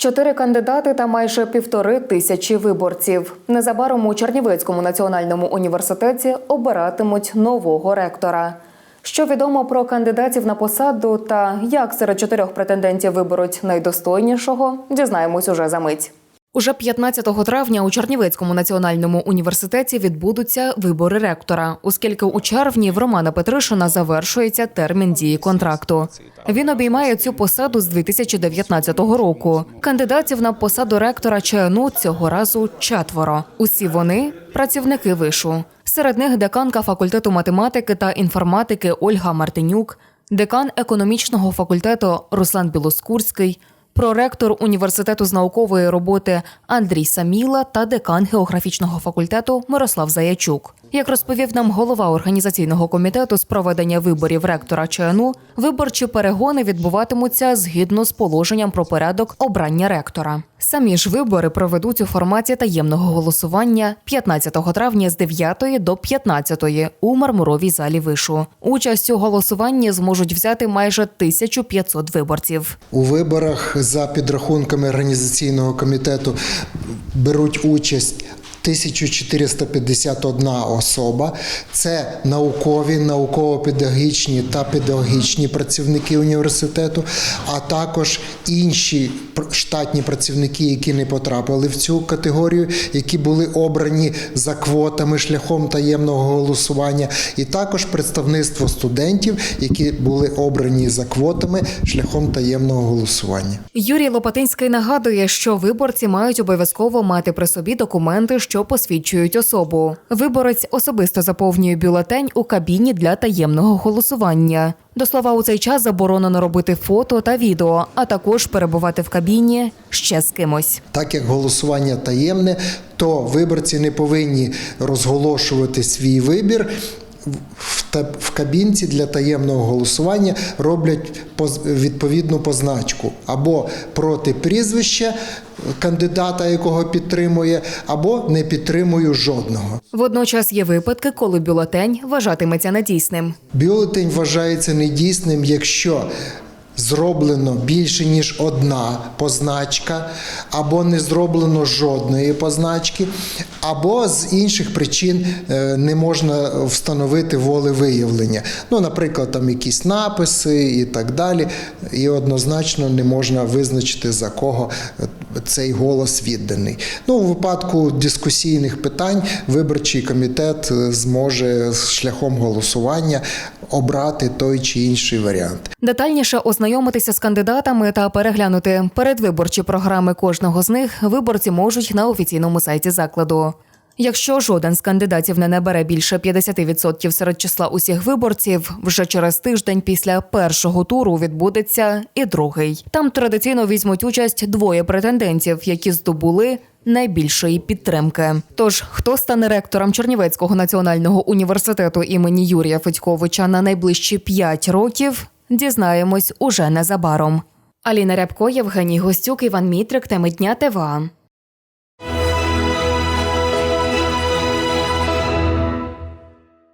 Чотири кандидати та майже півтори тисячі виборців. Незабаром у Чернівецькому національному університеті обиратимуть нового ректора. Що відомо про кандидатів на посаду та як серед чотирьох претендентів виберуть найдостойнішого, дізнаємось уже за мить. Уже 15 травня у Чернівецькому національному університеті відбудуться вибори ректора, оскільки у червні в Романа Петришина завершується термін дії контракту. Він обіймає цю посаду з 2019 року. Кандидатів на посаду ректора ЧНУ цього разу четверо. Усі вони працівники вишу. Серед них деканка факультету математики та інформатики Ольга Мартинюк, декан економічного факультету Руслан Білоскурський, проректор університету з наукової роботи Андрій Саміла та декан географічного факультету Мирослав Заячук. Як розповів нам голова організаційного комітету з проведення виборів ректора ЧНУ, виборчі перегони відбуватимуться згідно з положенням про порядок обрання ректора. Самі ж вибори проведуть у форматі таємного голосування 15 травня з 9 до 15 у мармуровій залі вишу. Участь у голосуванні зможуть взяти майже 1500 виборців. У виборах за підрахунками організаційного комітету беруть участь 1451 особа. Це наукові, науково-педагогічні та педагогічні працівники університету, а також інші штатні працівники, які не потрапили в цю категорію, які були обрані за квотами шляхом таємного голосування, і також представництво студентів, які були обрані за квотами шляхом таємного голосування. Юрій Лопатинський нагадує, що виборці мають обов'язково мати при собі документи, що посвідчують особу. Виборець особисто заповнює бюлетень у кабіні для таємного голосування. До слова, у цей час заборонено робити фото та відео, а також перебувати в кабіні ще з кимось. Так як голосування таємне, то виборці не повинні розголошувати свій вибір. В та- В кабінці для таємного голосування роблять відповідну позначку або проти прізвища кандидата, якого підтримує, або не підтримую жодного. Водночас є випадки, коли бюлетень вважатиметься недійсним. Бюлетень вважається недійсним, якщо зроблено більше ніж одна позначка, або не зроблено жодної позначки, або з інших причин е, не можна встановити волевиявлення. Ну, наприклад, там якісь написи і так далі. І однозначно не можна визначити за кого е, цей голос відданий. Ну, у випадку дискусійних питань виборчий комітет е, зможе шляхом голосування обрати той чи інший варіант. Детальніше ознайомитися з кандидатами та переглянути передвиборчі програми кожного з них виборці можуть на офіційному сайті закладу. Якщо жоден з кандидатів не набере більше 50% серед числа усіх виборців, вже через тиждень після першого туру відбудеться і другий. Там традиційно візьмуть участь двоє претендентів, які здобули найбільшої підтримки. Тож, хто стане ректором Чернівецького національного університету імені Юрія Федьковича на найближчі 5 років, дізнаємось уже незабаром. Аліна Рябко, Євгеній Гостюк, Іван Мітрик, теми дня ТВА.